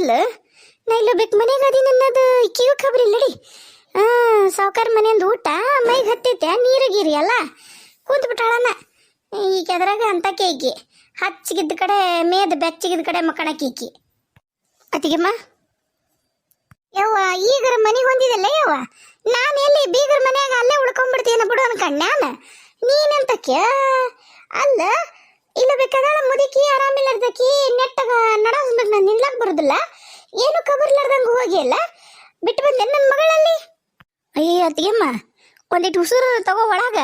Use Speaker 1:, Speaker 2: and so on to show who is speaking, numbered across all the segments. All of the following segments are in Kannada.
Speaker 1: ಮೊದ್ಲು? ನಾ ಇಲ್ಲ ಬೇಕು ಮನೆಗೆ ಅದಿ ನನ್ನದು ಕಿವಿ ಖಬರಿ ಇಲ್ಲಡಿ. ಸಾವುಕಾರ ಮನೆಯಿಂದ ಊಟ, ಮೈಗೆ ಹತ್ತೈತೆ ನೀರು ಗೀರಿ ಅಲ್ಲ? ಕೂತ್ ಬಿಟ್ಟಾಳನ ಈಗ ಅದ್ರಾಗ ಅಂತ ಕೇಕಿ ಹಚ್ಚಿಗಿದ್ದ ಕಡೆ ಮೇದ ಬೆಚ್ಚಗಿದ್ದ ಕಡೆ ಮಕ್ಕಳಕ್ಕೆ ಕೇಕಿ. ಅತಿಗೆಮ್ಮ ಯವ್ವ, ಈಗರ ಮನೆಗೆ ಹೊಂದಿದಲ್ಲ ಯವ್ವ? ನಾನು ಎಲ್ಲಿ ಬೀಗರ ಮನೆಯಾಗ ಅಲ್ಲೇ ಉಳ್ಕೊಂಡ್ಬಿಡ್ತೀನಿ ಬಿಡು ಅನ್ಕಣ್ಣ ನೀನೆಂತಕ್ಕೆ ಅಲ್ಲ, ಇಲ್ಲ ಬೇಕಾದಳ ಮುದುಕಿ, ಆರಾಮಿಲ್ಲರ್ದಕಿ, ನೆಟ್ಟಗ ನಡಸ್ಬೇಕು ನಾನು ನಿನ್ಲಕ್ ಬರುದಿಲ್ಲ ಏನು ಕಬರ್ಲಾರ್ದಂಗ ಹೋಗಿ ಅಲ್ಲ? ಬಿಟ್ಟು ಬಂದೆ ನನ್ನ ಮಗಳಲ್ಲಿ. ಅಯ್ಯೋ ಅತ್ತಿಗೆಮ್ಮ ಒಂದಿಟ್ಟು ಉಸಿರು ತಗೋ ಒಳಗ.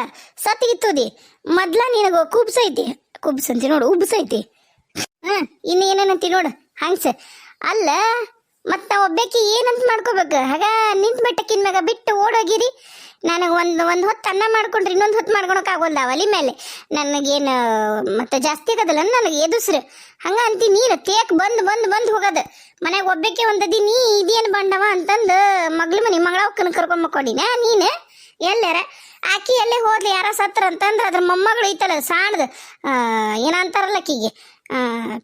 Speaker 1: ಸತ್ತಿಗಿತ್ತೋದಿ ಮೊದ್ಲ ನಿನಗ ಕುಬ್ಸೈತಿ ಕುಬ್ಸಂತಿ ನೋಡು ಉಬ್ಸೈತಿ ಹ್ಮ್ ಇನ್ನ ಏನೇನಂತಿ ನೋಡು, ಹಂಗ್ಸ. ಅಲ್ಲ, ಮತ್ತ ಒಬ್ಬಾಕಿ ಏನಂತ ಮಾಡ್ಕೋಬೇಕು? ಹಾಗ ನಿಂತ ಬೆಟ್ಟಕ್ಕಿನ ಮ್ಯಾಗ ಬಿಟ್ಟು ಓಡೋಗಿರಿ. ನನಗೆ ಒಂದು ಒಂದು ಹೊತ್ತು ಅನ್ನ ಮಾಡ್ಕೊಂಡ್ರೆ ಇನ್ನೊಂದು ಹೊತ್ತು ಮಾಡ್ಕೊಳಕ್ ಆಗೋಲ್ಲ ಒಲಿ ಮೇಲೆ. ನನಗೇನು, ಮತ್ತೆ ಜಾಸ್ತಿ ಆಗದಲ್ಲ ನನಗೆ ಎದುಸ್ರು. ಹಂಗೆ ಅಂತಿ ನೀನು, ತೇಕ್ ಬಂದು ಬಂದು ಬಂದು ಹೋಗೋದು. ಮನೆಗೆ ಒಬ್ಬಕ್ಕೆ ಒಂದದಿ ನೀ ಇದೇನು ಬಂಡವ ಅಂತಂದು ಮಗ್ಳ ಮನೆ ಮಗಳ ಒಕ್ಕನ ಕರ್ಕೊಂಬಕೊಂಡಿನ ನೀನು? ಎಲ್ಲಾರ? ಆಕಿ ಎಲ್ಲೇ ಹೋದ್ಲಿ, ಯಾರ ಸತ್ರ ಅಂತಂದ್ರೆ ಅದ್ರ ಮೊಮ್ಮಗಳು ಐತಲ್ಲ ಸಾಣದ ಏನಂತಾರಲ್ಲ ಆಕಿಗೆ?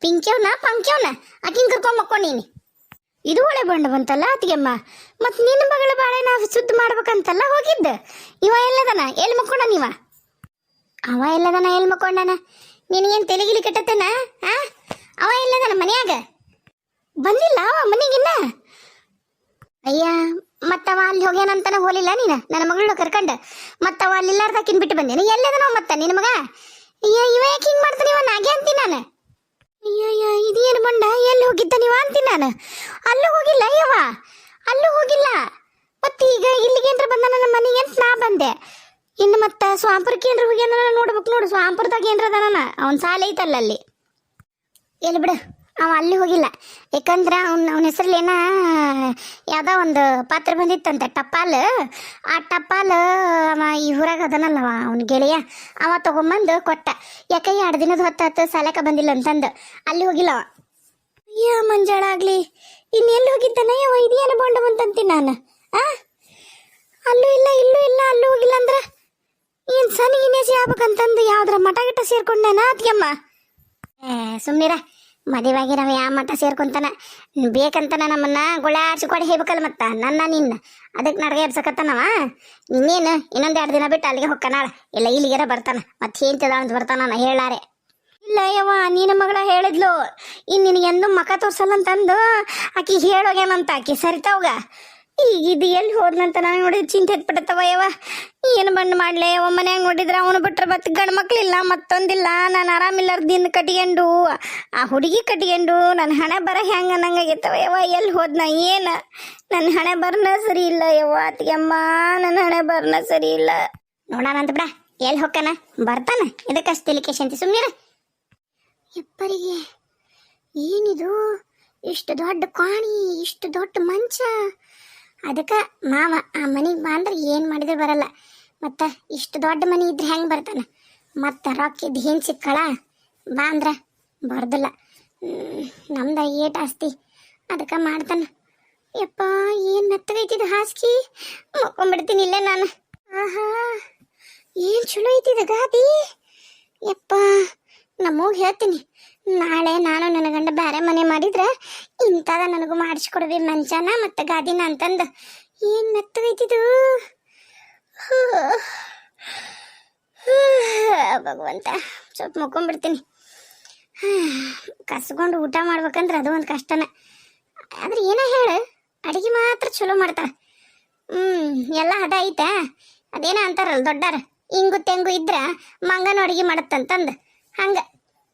Speaker 1: ಪಿಂಕ್ಯವನ, ಪಂಕ್ಯವನ? ಆಕಿನ ಕರ್ಕೊಂಬಕ್ಕೊಂಡೀನಿ ಇದು ಒಳ್ಳೆ ಬಂಡವಂತಲ್ಲ ಅತಿಗೆಮ್ಮ ಮತ್ ನಿನ್ನ ಮಗಳ ಬಾಳೆ ನಾವು ಸುದ್ದಿ ಮಾಡ್ಬೇಕಂತಲ್ಲ ಹೋಗಿದ್ದ. ಇವ ಎಲ್ಲದನ? ಎಲ್ಲಿ ಮಕ್ಕೊಂಡ ನೀವ ಅವ ಎಲ್ಲದನ ಎಲ್ಲಿ ಮಕ್ಕೊಂಡನ? ನಿನಗೇನ್ ತೆಲಿಗಿಲಿ ಕೆಟ್ಟತನ? ಆ? ಅವ ಎಲ್ಲದನ ಮನ್ಯಾಗ? ಬಂದಿಲ್ಲ ಅವ ಮನೆಗಿನ್ನ? ಅಯ್ಯ ಮತ್ತವ ಅಲ್ಲಿ ಹೋಗ್ಯಾನಂತನ ಹೋಲಿಲ್ಲ ನೀನ? ನನ್ನ ಮಗಳನ್ನ ಕರ್ಕಂಡ? ಮತ್ತವ ಅಲ್ಲಿಲ್ಲಾರ್ದಾಕಿನ್ ಬಿಟ್ಟು ಬಂದೇನೆ? ಎಲ್ಲದನ ಮತ್ತ ನಿನ್ನ ಮಗ? ಅಯ್ಯ, ಇವ ಯಾಕೆ ಹಿಂಗ್ ಮಾಡ್ತಾನೆ ಇವ? ನಾಗೆ ಅಂತೀನಿ ನಾನು. ಅಯ್ಯಯ್ಯ, ಇದೇನು ಮಂಡ ಎಲ್ಲಿ ಹೋಗಿದ್ದ ನೀವು ಅಂತೀನಿ ನಾನು? ಅಲ್ಲೂ ಹೋಗಿಲ್ಲ, ಯವ್ವ? ಅಲ್ಲೂ ಹೋಗಿಲ್ಲ. ಮತ್ತೆ ಈಗ ಇಲ್ಲಿಗೆ ಏನ್ರ ಬಂದ ನನ್ನ ಮನೆಗೆ ಅಂತ ನಾ ಬಂದೆ. ಇನ್ನು ಮತ್ತೆ ಸ್ವಾಂಪುರಕ್ಕೆ ಏನ್ರ ಹೋಗ್ಯಾನ ನೋಡ್ಬೇಕು ನೋಡು. ಸ್ವಾಂಪುರದಾಗ ಏನ್ರ ನಾನು ಅವನ ಸಾಲ ಐತಲ್ಲ ಅಲ್ಲಿ. ಎಲ್ಲಿ ಬಿಡು. ಅವ ಅಲ್ಲಿ ಹೋಗಿಲ್ಲ. ಯಾಕಂದ್ರೆ ಅವ್ನ, ಅವನ ಹೆಸರಲ್ಲಿ ಏನ, ಯಾವ್ದೋ ಒಂದು ಪಾತ್ರ ಬಂದಿತ್ತಂತೆ, ಟಪಾಲ್. ಆ ಟಪಾಲ್, ಅವ ಈ ಊರಾಗ ಅದನಲ್ಲವ, ಅವನ ಗೆಳೆಯ. ಅವ ತಗೊಂಬಂದು ಕೊಟ್ಟ. ಯಾಕೆ ಎರಡು ದಿನದ ಹೊತ್ತಾತು ಸಾಲಕ ಬಂದಿಲ್ಲ ಅಂತಂದು. ಅಲ್ಲಿ ಹೋಗಿಲ್ಲ ಅವ. ಅಯ್ಯ, ಮಂಜಾಳ ಆಗ್ಲಿ. ಇನ್ನೆಲ್ಲಿ ಹೋಗಿದ್ದಾನೆ? ಯಾವ ಇದೇನು ಬಂಡ ಬಂತಂತೀನಿ ನಾನು? ಆ? ಅಲ್ಲೂ ಇಲ್ಲ, ಇಲ್ಲೂ ಇಲ್ಲ, ಅಲ್ಲೂ ಹೋಗಿಲ್ಲ ಅಂದ್ರೆ? ಏನ್ ಸನಿ ಇನೇಸಿ ಆಗ್ಬೇಕಂತಂದು ಯಾವ್ದ್ರ ಮಠ ಗಿಟ ಸೇರ್ಕೊಂಡೇನ ಅದ್ಯಮ್ಮ? ಏ ಸುಮ್ನಿರ ನಾವು ಯಾವ ಮಠ ಸೇರ್ಕೊಂತಾನ? ಬೇಕಂತನ ನಮ್ಮನ್ನ ಗುಳಾಡ್ಸಿ ಕೊಡಿ ಹೇಳ್ಬೇಕಲ್ಲ ಮತ್ತ, ನನ್ನ ನಿನ್ನ. ಅದಕ್ಕೆ ನಡ್ಗೆ ಎಬ್ಸಕತ್ತಾನವ? ಇನ್ನೇನು? ಇನ್ನೊಂದು ಎರಡು ದಿನ ಬಿಟ್ಟು ಅಲ್ಲಿಗೆ ಹೊಕ್ಕನಾಳ ಇಲ್ಲ, ಇಲ್ಲಿಗೆರ ಬರ್ತಾನ. ಮತ್ತೆ ಏನ್ತಿದ ಅಂತ ಬರ್ತಾನ ಹೇಳಾರೆ ಇಲ್ಲ ಯವ್ವ ನೀನ ಮಗಳ ಹೇಳಿದ್ಲು. ಇನ್ ನಿನಗೆ ಎಂದು ಮಕ ತೋರ್ಸಲ್ಲ ಅಂತಂದು ಆಕಿ ಹೇಳೋಗ್ಯಾನಂತ ಆಕಿ ಸರಿತಾವ್ಗ? ಈಗ ಇದು ಎಲ್ಲಿ ಹೋದ್ನಂತ ನಾನು ನೋಡಿದ್ರೆ ಚಿಂತೆ ಬಿಡತ್ತವ ಯವ ಏನು ಬಂದು ಮಾಡ್ಲೆ ಯವ್ವ? ಮನ್ಯಾಗ ನೋಡಿದ್ರೆ ಅವನು ಬಿಟ್ರೆ ಮತ್ತೆ ಗಂಡು ಮಕ್ಳಿಲ್ಲ, ಮತ್ತೊಂದಿಲ್ಲ. ನಾನು ಆರಾಮಿಲ್ಲಾರ್ದಿಂದ ಕಟ್ಕೊಂಡು ಆ ಹುಡುಗಿ ಕಟ್ಕೊಂಡು ನನ್ನ ಹಣೆ ಬರ ಹೆಂಗೆ ಅನ್ನಂಗಾಗೈತವ ಯವ ಎಲ್ಲಿ ಹೋದ್ನ ಏನು? ನನ್ನ ಹಣೆ ಬರ್ನ ಸರಿ ಇಲ್ಲ ಯವ್ವ. ಅತ್ತಿಗೆಮ್ಮ ನನ್ನ ಹಣೆ ಬರ್ನ ಸರಿ ಇಲ್ಲ. ನೋಡೋಣ ಅಂತ ಬಿಡ. ಎಲ್ಲಿ ಹೊಕ್ಕನ ಬರ್ತಾನ? ಇದಕ್ಕಷ್ಟು ತೆಲಿಕೆ ಅಂತ ಸುಮ್ಮನೆ ಎಪ್ಪರಿಗೆ ಏನಿದು? ಇಷ್ಟು ದೊಡ್ಡ ಕಾಣಿ, ಇಷ್ಟು ದೊಡ್ಡ ಮಂಚ. ಅದಕ್ಕೆ ಮಾವ, ಆ ಮನೆಗೆ ಬಾ ಅಂದ್ರೆ ಏನು ಮಾಡಿದ್ರೆ ಬರಲ್ಲ. ಮತ್ತು ಇಷ್ಟು ದೊಡ್ಡ ಮನೆ ಇದ್ರೆ ಹೆಂಗೆ ಬರ್ತಾನೆ? ಮತ್ತು ರೊಕ್ಕಿದ್ದು ಏನು ಸಿಕ್ಕಳ? ಬಾ ಅಂದ್ರೆ, ಬರ್ದಿಲ್ಲ. ನಮ್ದು ಏಟ್ ಆಸ್ತಿ. ಅದಕ್ಕೆ ಮಾಡ್ತಾನೆ. ಯಪ್ಪ, ಏನು ಮೆತ್ತಗೈತಿದ ಹಾಸಿಗೆ ಮಕ್ಕೊಂಡ್ಬಿಡ್ತೀನಿ ಇಲ್ಲೇ ನಾನು. ಆಹಾ, ಏನು ಚಲೋ ಐತಿದ ಗಾದಿ? ಯಪ್ಪ ನಮ್ಮೋಗಿ ಹೇಳ್ತೀನಿ. ನಾಳೆ ನಾನು ನನ್ನ ಗಂಡ ಬೇರೆ ಮನೆ ಮಾಡಿದ್ರೆ ಇಂಥದ ನನಗೂ ಮಾಡಿಸ್ಕೊಡ್ವಿ ಮಂಚನ ಮತ್ತು ಗಾದಿನ ಅಂತಂದು. ಏನು ಮೆತ್ತಗೈತಿದು? ಭಗವಂತ, ಸ್ವಲ್ಪ ಮುಕ್ಕೊಂಡ್ಬಿಡ್ತೀನಿ ಕಸ್ಕೊಂಡು ಊಟ ಮಾಡ್ಬೇಕಂದ್ರೆ ಅದು ಒಂದು ಕಷ್ಟನೇ. ಆದ್ರೆ ಏನೇ ಹೇಳು, ಅಡಿಗೆ ಮಾತ್ರ ಚಲೋ ಮಾಡ್ತಾಳೆ. ಹ್ಮ್, ಎಲ್ಲ ಹದ ಐತಾ. ಅದೇನ ಅಂತಾರಲ್ಲ ದೊಡ್ಡಾರ. ಇಂಗು ತೆಂಗು ಇದ್ರ ಮಂಗನ ಅಡಿಗೆ ಮಾಡತ್ತಂತಂದು. ಹಂಗ.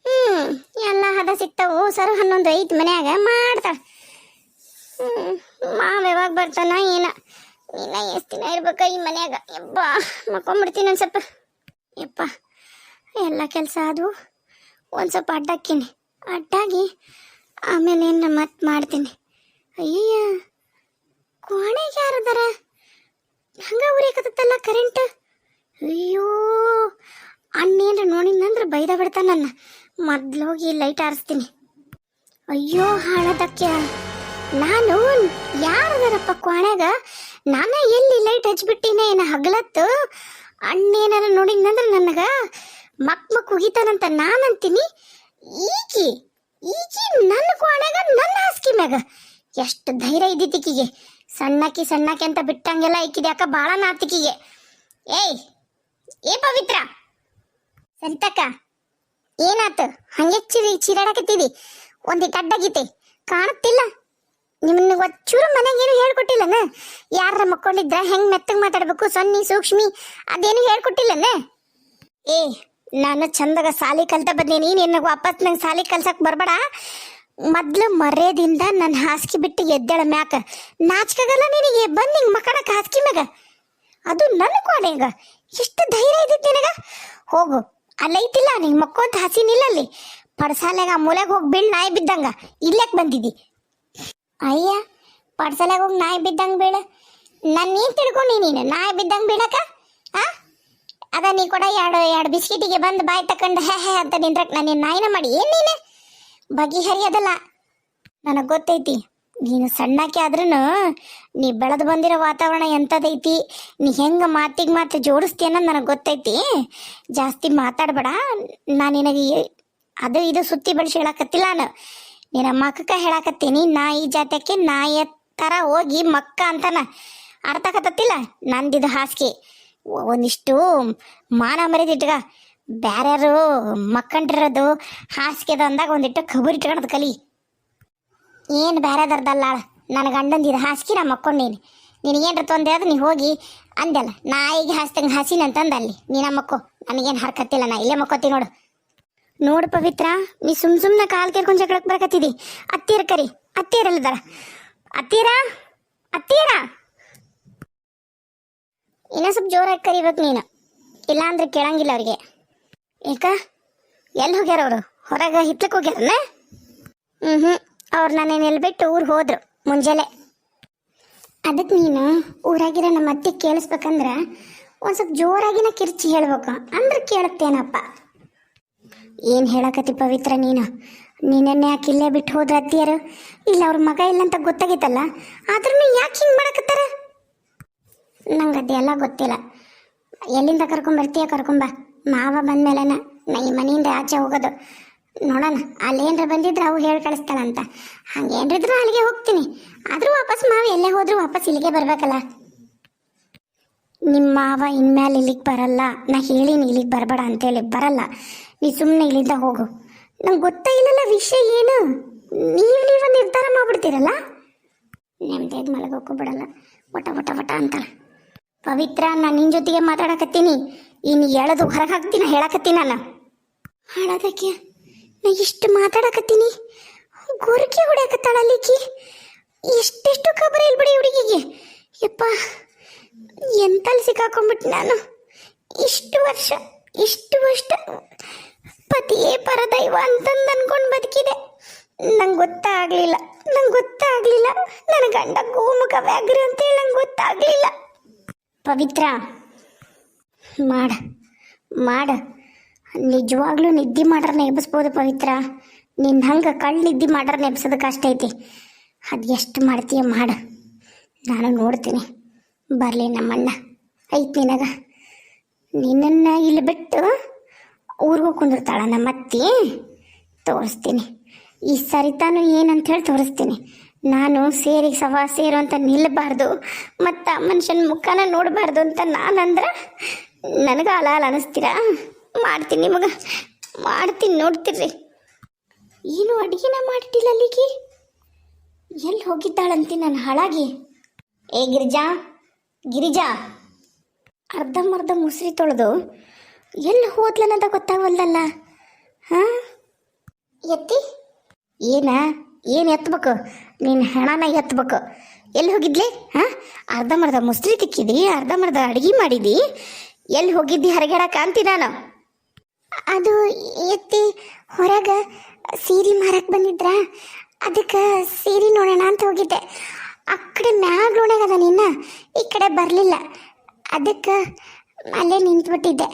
Speaker 1: ಹ್ಮ್, ಎಲ್ಲ ಹದ ಸಿಗ್ತಾವು. ಸರ್ ಹನ್ನೊಂದು ಐದು ಮನ್ಯಾಗ ಮಾಡ್ತಾಳ. ಹ್ಮ್ ಮಾವ ಯಾವಾಗ ಬರ್ತಾನ ಏನ. ಇನ್ನ ಎಷ್ಟು ದಿನ ಇರ್ಬೇಕ ಈ ಮನ್ಯಾಗ. ಯಪ್ಪ ಮಕ್ಕೊಂಬಿಡ್ತೀನಿ ಒಂದು ಸ್ವಲ್ಪ. ಯಪ್ಪ ಎಲ್ಲ ಕೆಲಸ ಅದು ಒಂದು ಸ್ವಲ್ಪ ಅಡ್ಡಾಕಿನಿ ಅಡ್ಡಾಗಿ ಆಮೇಲೆ ಏನು ಮತ್ತೆ ಮಾಡ್ತೀನಿ. ಅಯ್ಯಯ್ಯ, ಕೋಣೆಗೆ ಯಾರದಾರ ಹಂಗ ಉರಿಯಕತ್ತಲ್ಲ ಕರೆಂಟ್ ಅಯ್ಯೋ ಅಣ್ಣೇನ್ರ ನೋಡಿನಂದ್ರೆ ಬೈದ ಬಿಡ್ತಾನ ನನ್ನ. ಮೊದ್ಲೋಗಿ ಲೈಟ್ ಆರಿಸ್ತೀನಿ. ಅಯ್ಯೋ, ಹಾಳದಕ್ಕೆ. ನಾನು ಯಾರದಾರಪ್ಪ ಕೋಣೆಗ ನಾನ ಎಲ್ಲಿ ಲೈಟ್ ಹಚ್ಬಿಟ್ಟಿನ ಏನ ಹಗಲತ್ತು? ಅಣ್ಣೇನಾರ ನೋಡಿನಂದ್ರೆ ನನಗ ಮಕ್ ಮಕ್ ಉಗಿತಾನಂತ ನಾನಂತೀನಿ. ಈಕಿ ಈಕಿ ನನ್ನ ಕೋಣೆಗ ನನ್ನ ಹಾಸಿಗೆ ಮ್ಯಾಗ. ಎಷ್ಟು ಧೈರ್ಯ ಇದ್ದಿತ್ತಿಕಿಗೆ ಸಣ್ಣಕ್ಕಿ ಸಣ್ಣಕ್ಕಿ ಅಂತ ಬಿಟ್ಟಂಗೆಲ್ಲ ಇಕ್ಕಿದ್ಯಾಕ ಬಾಳ ನಾತಿಕಿಗೆ ಏಯ್, ಏ ಪವಿತ್ರ. ಸರಿತಕ್ಕ ಏನಾತು? ಹಂಗೆ ಚಿರಿ ಚಿರಾಡಕತ್ತಿದಿ? ಒಂದಿಟ್ಟು ಅಡ್ಡಾಗೈತೆ ಕಾಣುತ್ತಿಲ್ಲ. ನಿಮ್ಮನ್ನ ಒಚ್ಚೂರು ಮನೆಗೆ ಏನು ಹೇಳ್ಕೊಟ್ಟಿಲ್ಲನ? ಯಾರ ಮಕ್ಕೊಂಡಿದ್ರ ಹೆಂಗ್ ಮೆತ್ತಗ್ ಮಾತಾಡ್ಬೇಕು? ಸೊನ್ನಿ, ಸೂಕ್ಷ್ಮಿ, ಅದೇನು ಹೇಳ್ಕೊಟ್ಟಿಲ್ಲನ? ಏ, ನಾನು ಚಂದಾಗ ಸಾಲಿ ಕಲ್ತ ಬಂದೀನಿ ನಿನಗೆ ವಾಪಸ್ ನಂಗೆ ಸಾಲಿ ಕಲ್ಸಕ್ ಬರ್ಬೇಡ? ಮೊದ್ಲು ಮರ್ಯಾದಿಂದ ನನ್ನ ಹಾಸಿಗೆ ಬಿಟ್ಟು ಎದ್ದೇಳ ಮ್ಯಾಕ. ನಾಚ್ಕಾಗಲ್ಲ ನಿನಗೆ? ಬಂದು ಹಿಂಗೆ ಮಕ್ಕಳಕ್ಕೆ ಹಾಸಿಗೆ ಮ್ಯಾಗ. ಅದು ನನ್ನ ಕೋಣೆಗ ಎಷ್ಟು ಧೈರ್ಯ ಇದ್ದಿತ್ತು ನಿನಗ? ಹೋಗು. ಅಲ್ಲೈತಿಲ್ಲ ನಿಂಗೆ ಮಕ್ಕೋತ ಹಸಿನಿಲ್ಲ ಅಲ್ಲಿ ಪಡ್ಸಾಲೆಗ ಮೂಲೆಗೆ ಹೋಗಿ ಬೀಳ್ ನಾಯಿ ಬಿದ್ದಂಗ. ಇಲ್ಲಕ್ಕೆ ಬಂದಿದ್ದಿ ಅಯ್ಯ, ಪಡ್ಸಾಲೆಗೆ ಹೋಗಿ ನಾಯಿ ಬಿದ್ದಂಗ ಬೀಳ. ನಾನು ನೀನು ತಿಳ್ಕೊಂಡಿ ನೀನು, ನಾಯಿ ಬಿದ್ದಂಗ ಬೀಳಕ? ಆ? ಅದ ನೀ ಕೂಡ ಎರಡು ಎರಡು ಬಿಸ್ಕಿಟಿಗೆ ಬಂದು ಬಾಯಿ ತಕೊಂಡು ಹೇ ಹೇ ಅಂತ ನಿಂದ್ರಕ್ ನಾನು ನಾಯಿನ ಮಾಡಿ ಏನು ನೀನು? ಬಗೆಹರಿಯೋದಲ್ಲ ನನಗೆ ಗೊತ್ತೈತಿ. ನೀನು ಸಣ್ಣಕ್ಕೆ ಆದ್ರೂ ನೀ ಬೆಳೆದು ಬಂದಿರೋ ವಾತಾವರಣ ಎಂಥದೈತಿ? ನೀ ಹೆಂಗೆ ಮಾತಿಗೆ ಮಾತು ಜೋಡಿಸ್ತೀಯ ಅನ್ನೋದು ನನಗೆ ಗೊತ್ತೈತಿ. ಜಾಸ್ತಿ ಮಾತಾಡಬೇಡ. ನಾನು ನಿನಗೆ ಅದು ಇದು ಸುತ್ತಿ ಬೆಳೆಸಿ ಹೇಳಕತ್ತಿಲ್ಲ ನಾನು. ನಿನ್ನ ಮಕ್ಕ ಹೇಳಕತ್ತೀನಿ. ನಾಯಿ ಜಾತ್ಯಕ್ಕೆ ನಾಯಿಯ ಎತ್ತರ ಹೋಗಿ ಮಕ್ಕ ಅಂತಾನ ನಂದು ನಂದಿದು ಹಾಸಿಗೆ. ಒಂದಿಷ್ಟು ಮಾನ ಮರ್ಯಾದಿಟ್ಗ ಬ್ಯಾರ್ಯಾರು ಮಕ್ಕಂಡಿರೋದು ಹಾಸಿಗೆದ ಅಂದಾಗ ಒಂದಿಟ್ಟು ಕಬರಿ ಇಟ್ಕೊಳದು ಕಲಿ. ಏನು ಬೇರೆದರ್ದಲ್ಲಾಳ ನನ್ನ ಗಂಡಂದಿದ ಹಾಸಿಗೆ ನಾ ಮಕ್ಕೊಂಡೀನಿ. ನಿನಗೇನ್ರ ತೊಂದರೆ ಅದು ನೀ ಹೋಗಿ ಅಂದಲ್ಲ ನಾಯಿಗೆ ಹಾಸ್ದಂಗೆ ಹಸಿನ ಅಂತಂದ ಅಲ್ಲಿ. ನೀನ ಮಕ್ಕೋ, ನನಗೇನು ಹರ್ಕತ್ತಿಲ್ಲ ನಾ, ಇಲ್ಲೇ ಮಕ್ಕೋತಿ ನೋಡು. ನೋಡು ಪವಿತ್ರ, ನೀ ಸುಮ್ ಸುಮ್ನೆ ಕಾಲು ಕೇರ್ಕೊಂಡು ಜಗಳಕ್ಕೆ ಬರಕತ್ತಿದಿ. ಅತ್ತೀರ ಕರಿ ಅತ್ತೀರಲ್ಲದಾರ ಅತ್ತೀರ ಅತ್ತೀರ. ಇನ್ನೂ ಸ್ವಲ್ಪ ಜೋರಾಗಿ ಕರಿಬೇಕು ನೀನು. ಇಲ್ಲ ಅಂದ್ರೆ ಕೇಳಂಗಿಲ್ಲ ಅವ್ರಿಗೆ. ಏಕ ಎಲ್ಲಿ ಹೋಗ್ಯಾರ ಅವರು? ಹೊರಗೆ ಹಿತ್ಲಕ್ಕೆ ಹೋಗ್ಯಾರನ? ಹ್ಞೂ ಹ್ಞೂ ಅವ್ರು ನನ್ನ ಎಲ್ಲಿ ಬಿಟ್ಟು ಊರು ಹೋದ್ರು ಮುಂಜಾನೆ. ಅದಕ್ಕೆ ನೀನು ಊರಾಗಿರೋ ನಮ್ಮ ಅತ್ತೆ ಕೇಳಿಸ್ಬೇಕಂದ್ರೆ ಒಂದು ಸ್ವಲ್ಪ ಜೋರಾಗಿನ ಕಿರ್ಚಿ ಹೇಳ್ಬೇಕು. ಅಂದ್ರೆ ಕೇಳುತ್ತೇನಪ್ಪ. ಏನು ಹೇಳಕತ್ತಿ ಪವಿತ್ರ ನೀನು? ನೀನನ್ನೇ ಯಾಕೆ ಇಲ್ಲೇ ಬಿಟ್ಟು ಹೋದ್ರ ಅತ್ತಿಯರು? ಇಲ್ಲ ಅವ್ರ ಮಗ ಇಲ್ಲ ಅಂತ ಗೊತ್ತಾಗಿತ್ತಲ್ಲ ಆದ್ರೂ ಯಾಕೆ ಹಿಂಗೆ ಮಾಡಕತ್ತಾರ? ನಂಗೆ ಅದೆಲ್ಲ ಗೊತ್ತಿಲ್ಲ. ಎಲ್ಲಿಂದ ಕರ್ಕೊಂಬರ್ತೀಯ ಕರ್ಕೊಂಬ ಮಾವ ಬಂದ್ಮೇಲೆನ ನಾ ಈ ಮನೆಯಿಂದ ಆಚೆ ಹೋಗೋದು. ನೋಡೋಣ, ಅಲ್ಲೇನ್ರ ಬಂದಿದ್ರೆ ಅವು ಹೇಳಿ ಕಳಿಸ್ತಾಳಂತ. ಹಂಗೇನ್ರಿದ್ರು ಅಲ್ಲಿಗೆ ಹೋಗ್ತೀನಿ. ಆದರೂ ವಾಪಸ್ ಮಾವ ಎಲ್ಲೇ ಹೋದ್ರು ವಾಪಸ್ ಇಲ್ಲಿಗೆ ಬರ್ಬೇಕಲ್ಲ. ನಿಮ್ಮ ಮಾವ ಇನ್ಮೇಲೆ ಇಲ್ಲಿಗೆ ಬರಲ್ಲ. ನಾ ಹೇಳೀನಿ ಇಲ್ಲಿಗೆ ಬರಬೇಡ ಅಂತೇಳಿ, ಬರಲ್ಲ. ನೀ ಸುಮ್ಮನೆ ಇಲ್ಲಿಂದ ಹೋಗು. ನಂಗೆ ಗೊತ್ತೇ ಇಲ್ಲಲ್ಲ ವಿಷಯ ಏನು. ನೀವು ನೀವು ನಿರ್ಧಾರ ಮಾಡ್ಬಿಡ್ತೀರಲ್ಲ? ನೆಮ್ಮದಿಯಾಗಿ ಮಲಗೋಕ್ಕೂ ಬಿಡಲ್ಲ. ಒಟ ಒಟ ಒಟ ಅಂತಾಳೆ. ಪವಿತ್ರ, ನಾನು ನಿನ್ನ ಜೊತೆಗೆ ಮಾತಾಡಕತ್ತೀನಿ. ಇನ್ನು ಎಳೆದು ಹೊರಗೆ ಹಾಕ್ತೀನಿ ಹೇಳಕತ್ತೀನಿ ನಾನು. ಹಾಳಾದಕ್ಕೆ? ನಾ ಇಷ್ಟು ಮಾತಾಡಕತ್ತೀನಿ. ಗೊರಕೆ ಹೊಡ್ಯಾಕತ್ತಾಳಲ್ಲಿಕ್ಕಿ ಎಷ್ಟೆಷ್ಟು ಖಬರ ಇಲ್ಬಿಡಿ ಹುಡುಗಿಗೆ. ಯಪ್ಪ, ಎಂತಲ್ಲಿ ಸಿಕ್ಕಾಕೊಂಡ್ಬಿಟ್ಟು ನಾನು. ಇಷ್ಟು ವರ್ಷ ಇಷ್ಟು ವರ್ಷ ಪತಿಯೇ ಪರದೈವ ಅಂತಂದು ಅನ್ಕೊಂಡು ಬದುಕಿದೆ. ನಂಗೆ ಗೊತ್ತಾಗ್ಲಿಲ್ಲ ನಂಗೆ ಗೊತ್ತಾಗ್ಲಿಲ್ಲ. ನನ್ನ ಗಂಡ ಗೋಮುಖ ವ್ಯಾಘ್ರಿ ಅಂತೇಳಿ ನಂಗೆ ಗೊತ್ತಾಗ್ಲಿಲ್ಲ. ಪವಿತ್ರ, ಮಾಡ ಮಾಡ. ನಿಜವಾಗ್ಲೂ ನಿದ್ದೆ ಮಾಡ್ರ ಎಬ್ಬಿಸ್ಬೋದು ಪವಿತ್ರ. ನಿನ್ನ ಹಂಗೆ ಕಳ್ಳು ನಿದ್ದೆ ಮಾಡ್ರ ನೆಬ್ಸೋದಕ್ಕೆ ಐತಿ. ಅದು ಎಷ್ಟು ಮಾಡ್ತೀಯ ಮಾಡು. ನಾನು ನೋಡ್ತೀನಿ. ಬರಲಿ ನಮ್ಮಣ್ಣ. ಐತಿ ನಿನಗ. ನಿನ್ನನ್ನು ಇಲ್ಲಿ ಬಿಟ್ಟು ಊರಿಗೂ ಕುಂದಿರ್ತಾಳ ನಮ್ಮ ಅತ್ತಿ. ತೋರಿಸ್ತೀನಿ. ಈ ಸರಿತಾನು ಏನಂತ ಹೇಳಿ ತೋರಿಸ್ತೀನಿ. ನಾನು ಸೇರಿ ಸವಾ ಸೇರು ಅಂತ ನಿಲ್ಲಬಾರ್ದು ಮತ್ತು ಮನುಷ್ಯನ ಮುಖನ ನೋಡಬಾರ್ದು ಅಂತ ನಾನಂದ್ರೆ ನನಗೆ ಅಲಾಲ್ ಅಲ ಅನಿಸ್ತೀರಾ? ಮಾಡ್ತೀನಿ ನಿಮಗೆ. ಮಾಡ್ತೀನಿ ನೋಡ್ತೀರಿ ಏನು ಅಡುಗೆನ ಮಾಡಿಟ್ಟಿಲ್ಲ ಅಲ್ಲಿಗೆ? ಎಲ್ಲಿ ಹೋಗಿದ್ದಾಳಂತಿ ನಾನು ಹಾಳಾಗಿ? ಏ ಗಿರಿಜಾ ಗಿರಿಜಾ. ಅರ್ಧಂಬರ್ಧ ಮುಸ್ರಿ ತೊಳೆದು ಎಲ್ಲಿ ಹೋದ್ಲನ್ನೋದ ಗೊತ್ತಾಗವಲ್ದಲ್ಲ? ಹಾಂ? ಎತ್ತಿ? ಏನ? ಏನು ಎತ್ತಬೇಕು ನೀನು ಹಣನ ಎತ್ತಬೇಕು ಎಲ್ಲಿ ಹೋಗಿದ್ಲಿ? ಹಾಂ? ಅರ್ಧಂಬರ್ಧ ಮುಸ್ರಿ ತಿಕ್ಕಿದಿ, ಅರ್ಧಂಬರ್ಧ ಅಡುಗೆ ಮಾಡಿದಿ. ಎಲ್ಲಿ ಹೋಗಿದ್ದಿ? ಹರಗೆಡಕ ಅಂತಿ ನಾನು. ಅದು ಎತ್ತಿ ಹೊರಗೆ ಸೀರೆ ಮಾರಕ್ಕೆ ಬಂದಿದ್ರ? ಅದಕ್ಕೆ ಸೀರೆ ನೋಡೋಣ ಅಂತ ಹೋಗಿದ್ದೆ. ಆ ಕಡೆ ಮ್ಯಾಗ ನಿನ್ನ ಈ ಕಡೆ ಬರಲಿಲ್ಲ. ಅದಕ್ಕೆ ಅಲ್ಲೇ ನಿಂತ್ಬಿಟ್ಟಿದ್ದೆ.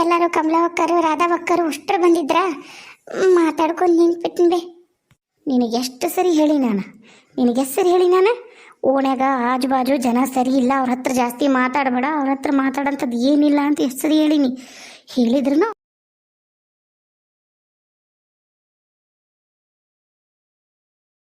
Speaker 1: ಎಲ್ಲರೂ ಕಮಲವಕ್ಕರು, ರಾಧಾವಕ್ಕರು ಅಷ್ಟರು ಬಂದಿದ್ರ? ಮಾತಾಡ್ಕೊಂಡು ನಿಂತ್ಬಿಟ್ಟಿನ್ಬೆ ನಿನಗೆ ಎಷ್ಟು ಸರಿ ಹೇಳಿ ನಾನು? ನಿನಗೆ ಎಷ್ಟು ಸರಿ ಹೇಳಿ ನಾನು? ಓಣ್ಯಾಗ ಆಜು ಬಾಜು ಜನ ಸರಿ ಇಲ್ಲ, ಅವ್ರ ಹತ್ರ ಜಾಸ್ತಿ ಮಾತಾಡಬೇಡ, ಅವ್ರ ಹತ್ರ ಮಾತಾಡೋಂಥದ್ದು ಏನಿಲ್ಲ ಅಂತ ಎಷ್ಟು ಸರಿ ಹೇಳಿನಿ. ಹೇಳಿದ್ರು